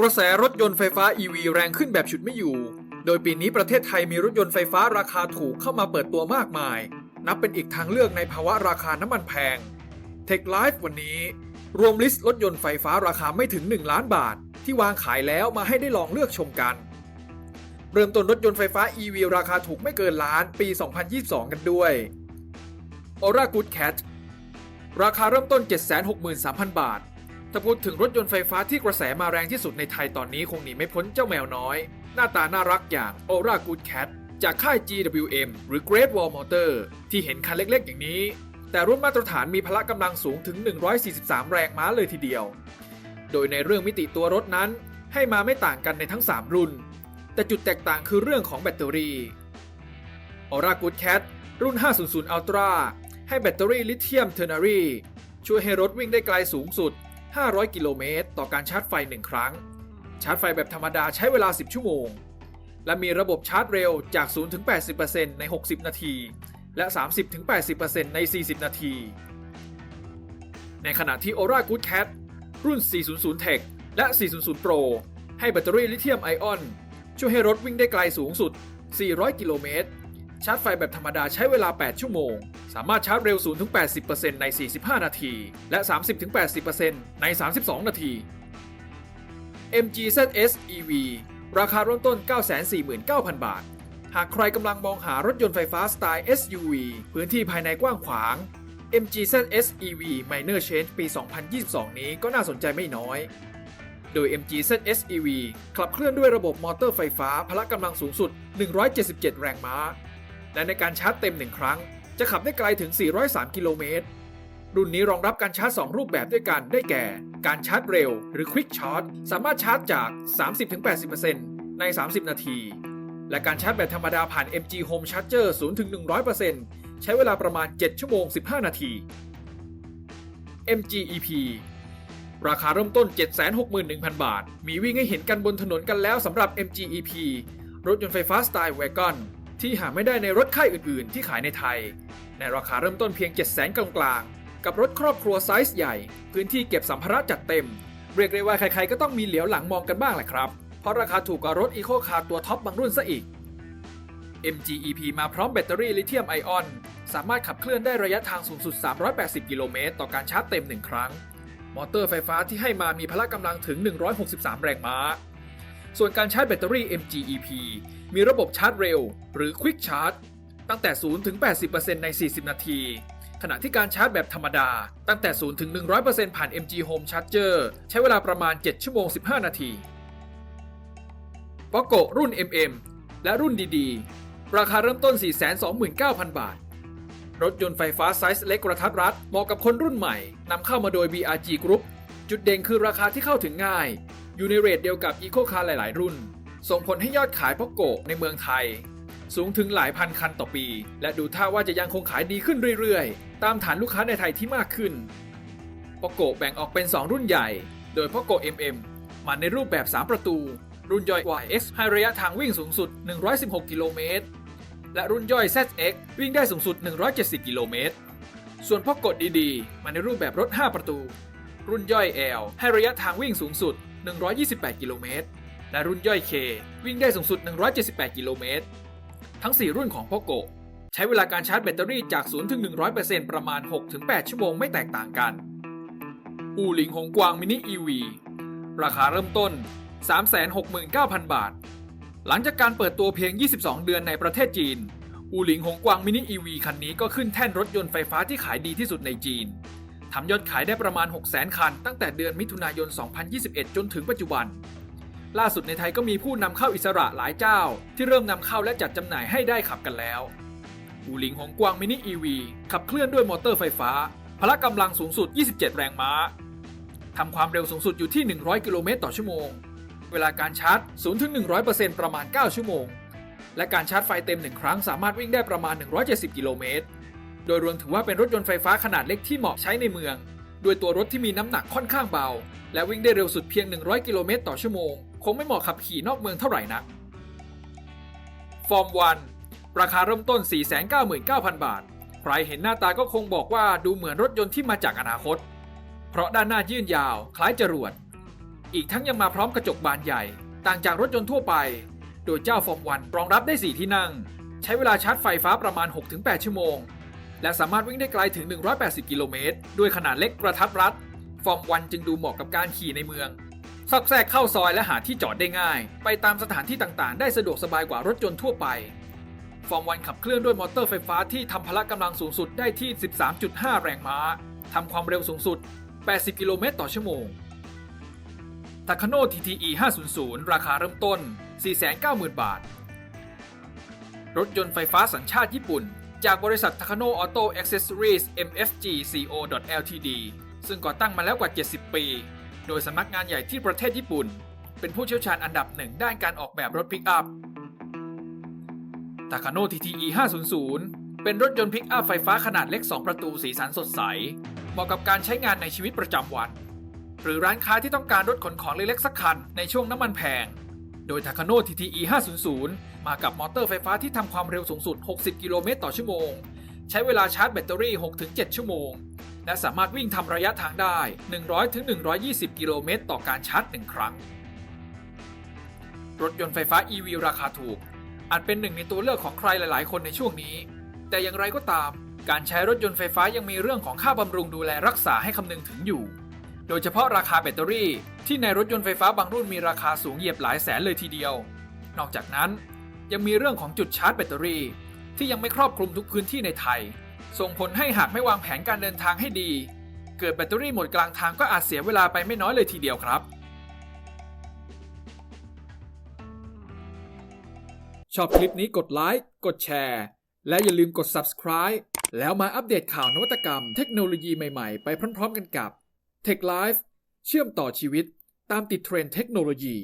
กระแสรถยนต์ไฟฟ้า EV แรงขึ้นแบบฉุดไม่อยู่ โดยปีนี้ประเทศไทยมีรถยนต์ไฟฟ้าราคาถูกเข้ามาเปิดตัวมากมาย นับเป็นอีกทางเลือกในภาวะราคาน้ำมันแพง Tech Life วันนี้ รวมลิสต์รถยนต์ไฟฟ้าราคาไม่ถึง 1 ล้านบาท ที่วางขายแล้วมาให้ได้ลองเลือกชมกัน เริ่มต้นรถยนต์ไฟฟ้า EV ราคาถูกไม่เกินล้านปี 2022 กันด้วย Aura Good Cat ราคาเริ่มต้น 763,000 บาท ถ้าพูดถึงรถยนต์ไฟฟ้าที่กระแสมาแรงที่สุดในไทยตอนนี้คงหนีไม่พ้นเจ้าแมวน้อย หน้าตาน่ารักอย่าง Aura Good Cat จากค่าย GWM หรือ Great Wall Motor ที่เห็นคันเล็กๆ อย่างนี้ แต่รุ่นมาตรฐานมีพละกำลังสูงถึง 143 แรงม้าเลยทีเดียว โดยในเรื่องมิติตัวรถนั้น ให้มาไม่ต่างกันในทั้ง 3 รุ่น แต่จุดแตกต่างคือเรื่องของแบตเตอรี่ Aura Good Cat รุ่น 500 Ultra ให้แบตเตอรี่ลิเธียมเทอร์นารีช่วยให้รถวิ่งได้ไกลสูงสุด 500 กิโลเมตร ต่อการชาร์จไฟ 1 ครั้ง ชาร์จไฟแบบธรรมดาใช้เวลา 10 ชั่วโมง และมีระบบชาร์จเร็วจาก 0 ถึง 80%ใน 60 นาที และ 30 ถึง 80%ใน 40 นาที ในขณะที่ Aura Good Cat รุ่น 400 Tech และ 400 Pro ให้แบตเตอรี่ลิเธียมไอออน ช่วยให้รถวิ่งได้ไกลสูงสุด 400 กิโลเมตร ชาร์จไฟแบบธรรมดาใช้เวลา 8 ชั่วโมง สามารถชาร์จเร็ว 0-80%ใน 45 นาที และ 30-80%ใน 32 นาที MG ZS EV ราคาเริ่มต้น 949,000 บาท หากใครกำลังมองหารถยนต์ไฟฟ้าสไตล์ SUV พื้นที่ภายในกว้างขวาง MG ZS EV Minor Change ปี 2022 นี้ก็น่าสนใจไม่น้อย โดย MG ZS EV ขับเคลื่อนด้วยระบบมอเตอร์ไฟฟ้าพละกำลังสูงสุด 177 แรงม้า และในการชาร์จเต็ม 1 ครั้ง จะขับได้ไกลถึง 403 กิโลเมตร รุ่นนี้รองรับการชาร์จ 2 รูปแบบด้วยกัน ได้แก่ การชาร์จเร็ว หรือ Quick Charge สามารถชาร์จจาก 30-80%ใน 30 นาที และการชาร์จแบบธรรมดาผ่าน MG Home Charger 0-100%ใช้เวลาประมาณ 7 ชั่วโมง 15 นาที MG EP ราคาเริ่มต้น 761,000 บาท มีวิ่งให้เห็นกันบนถนนกันแล้วสำหรับ MG EP รถยนต์ไฟฟ้าสไตล์ Wagon ที่หาไม่ได้ในรถค่ายอื่นๆ ที่ขายในไทย ในราคาเริ่มต้นเพียง 700,000 กลางๆ กับรถครอบครัวไซส์ใหญ่ พื้นที่เก็บสัมภาระจัดเต็ม เรียกได้ว่าใครๆก็ต้องมีเหลียวหลังมองกันบ้างแหละครับ เพราะราคาถูกกว่ารถอีโคคาร์ตัวท็อปบางรุ่นซะอีก MG EP มาพร้อมแบตเตอรี่ลิเธียมไอออน สามารถขับเคลื่อนได้ระยะทางสูงสุด 380 กิโลเมตร ต่อการชาร์จเต็ม 1 ครั้ง มอเตอร์ไฟฟ้าที่ให้มามีพละกำลังถึง 163 แรงม้า ส่วนการชาร์จแบตเตอรี่ MG EP มีระบบชาร์จเร็ว หรือ Quick Charge ตั้งแต่ 0 ถึง 80%ใน 40 นาที ขณะที่การชาร์จแบบธรรมดา ตั้งแต่ 0 ถึง 100%ผ่าน MG Home Charger ใช้เวลาประมาณ 7 ชั่วโมง 15 นาที p o c o รุ่น MM และรุ่นดีๆ ราคาเริ่มต้น 429,000 บาท รถยนต์ไฟฟ้าไซส์เล็กกระทัดรัด เหมาะกับคนรุ่นใหม่นำเข้ามาโดย BRG Group จุดเด่นคือราคาที่เข้าถึงง่าย อยู่ในเรทเดียวกับ Eco Car หลาย ๆ รุ่น ส่งผลให้ยอดขายพอกโกในเมืองไทย สูงถึงหลายพันคันต่อปี และดูท่าว่าจะยังคงขายดีขึ้นเรื่อย ๆ ตามฐานลูกค้าในไทยที่มากขึ้นพอกโกแบ่งออกเป็น 2 รุ่นใหญ่ โดยพอกโก MM มาในรูปแบบ 3 ประตู รุ่นย่อยกว่า X ให้ระยะทางวิ่งสูงสุด 116 กิโลเมตร และรุ่นย่อย ZX วิ่งได้สูงสุด 170 กิโลเมตร ส่วนพอกกดีๆมาในรูปแบบรถ 5 ประตู รุ่นย่อย L ให้ระยะทางวิ่งสูงสุด 128 กิโลเมตร และรุ่นย่อย K วิ่งได้สูงสุด 178 กิโลเมตร ทั้ง 4 รุ่นของพ่อโกใช้เวลาการชาร์จแบตเตอรี่จาก 0 ถึง 100%ประมาณ 6-8 ชั่วโมงไม่แตกต่างกัน อูหลิงหงกวางมินิ EV ราคาเริ่มต้น 369,000 บาท หลังจากการเปิดตัวเพียง 22 เดือนในประเทศจีน อูหลิงหงกวางมินิ EV คันนี้ก็ขึ้นแท่นรถยนต์ไฟฟ้าที่ขายดีที่สุดในจีน ทำยอดขายได้ประมาณ600,000 คัน ตั้งแต่เดือนมิถุนายน 2021 จนถึงปัจจุบัน ล่าสุดในไทยก็มีผู้นำเข้าอิสระหลายเจ้า ที่เริ่มนำเข้าและจัดจำหน่ายให้ได้ขับกันแล้วอูหลิงหงกวางมินิ EV ขับเคลื่อนด้วยมอเตอร์ไฟฟ้า พละกำลังสูงสุด 27 แรงม้าทำความเร็วสูงสุดอยู่ที่ 100 กิโลเมตรต่อชั่วโมง เวลาการชาร์จ 0-100%ประมาณ 9 ชั่วโมง และการชาร์จไฟเต็ม 1 ครั้งสามารถวิ่งได้ประมาณ 170 กิโลเมตร โดยรวมถือว่าเป็นรถยนต์ไฟฟ้าขนาดเล็กที่เหมาะใช้ในเมืองด้วยตัวรถที่มีน้ำหนักค่อนข้างเบา และวิ่งได้เร็วสุดเพียง 100 กิโลเมตรต่อชั่วโมง คงไม่เหมาะขับขี่นอกเมืองเท่าไหร่นักฟอร์มวันราคาเริ่มต้น 499,000 บาท ใครเห็นหน้าตาก็คงบอกว่าดูเหมือนรถยนต์ที่มาจากอนาคต เพราะด้านหน้ายื่นยาว คล้ายจรวด อีกทั้งยังมาพร้อมกระจกบานใหญ่ ต่างจากรถยนต์ทั่วไป โดยเจ้าฟอร์มวันรองรับได้ 4 ที่นั่ง ใช้เวลาชาร์จไฟฟ้าประมาณ 6-8 ชั่วโมง และสามารถวิ่งได้ไกลถึง 180 กิโลเมตร ด้วยขนาดเล็กกระทัดรัด ฟอร์มวันจึงดูเหมาะกับการขี่ในเมือง ซอกแซกเข้าซอยและหาที่จอดได้ง่าย ไปตามสถานที่ต่างๆ ได้สะดวกสบายกว่ารถยนต์ทั่วไป ฟอร์มวันขับเคลื่อนด้วยมอเตอร์ไฟฟ้าที่ทำพละกำลังสูงสุดได้ที่ 13.5 แรงม้าทำความเร็วสูงสุด 80 กิโลเมตรต่อชั่วโมง t a k a n o TTE 500 ราคาเริ่มต้น 490,000 บาท รถยนต์ไฟฟ้าสัญชาติญี่ปุ่น จากบริษัท Takano Auto Accessories MFG Co Ltd ซึ่งก่อตั้งมาแล้วกว่า 70 ปี โดยสำนักงานใหญ่ที่ประเทศญี่ปุ่น เป็นผู้เชี่ยวชาญอันดับหนึ่งด้านการออกแบบรถปิกอัพ Takano TTE 500 เป็นรถยนต์พิกอัพไฟฟ้าขนาดเล็ก 2 ประตูสีสันสดใส เหมาะกับการใช้งานในชีวิตประจำวัน หรือร้านค้าที่ต้องการรถขนของเล็กๆสักคันในช่วงน้ำมันแพง โดย Takano TTE 500 มากับมอเตอร์ไฟฟ้าที่ทำความเร็วสูงสุด 60 กิโลเมตรต่อชั่วโมง ใช้เวลาชาร์จแบตเตอรี่ 6-7 ชั่วโมง และสามารถวิ่งทำระยะทางได้ 100-120 กิโลเมตรต่อการชาร์จ 1 ครั้ง รถยนต์ไฟฟ้า EV ราคาถูก อาจเป็นหนึ่งในตัวเลือกของใครหลาย ๆ คนในช่วงนี้ แต่อย่างไรก็ตาม การใช้รถยนต์ไฟฟ้ายังมีเรื่องของค่าบำรุงดูแลรักษาให้คำนึงถึงอยู่ โดยเฉพาะราคาแบตเตอรี่ ที่ในรถยนต์ไฟฟ้าบางรุ่นมีราคาสูงเหยียบหลายแสนเลยทีเดียว นอกจากนั้นยังมีเรื่องของจุดชาร์จแบตเตอรี่ ที่ยังไม่ครอบคลุมทุกพื้นที่ในไทย ส่งผลให้หากไม่วางแผนการเดินทางให้ดี เกิดแบตเตอรี่หมดกลางทางก็อาจเสียเวลาไปไม่น้อยเลยทีเดียวครับ ชอบคลิปนี้กดไลค์กดแชร์และอย่าลืมกด subscribe แล้วมาอัปเดตข่าวนวัตกรรมเทคโนโลยีใหม่ ๆ ไปพร้อม ๆ กันกับ Tech Life เชื่อมต่อชีวิตตามติดเทรนด์เทคโนโลยี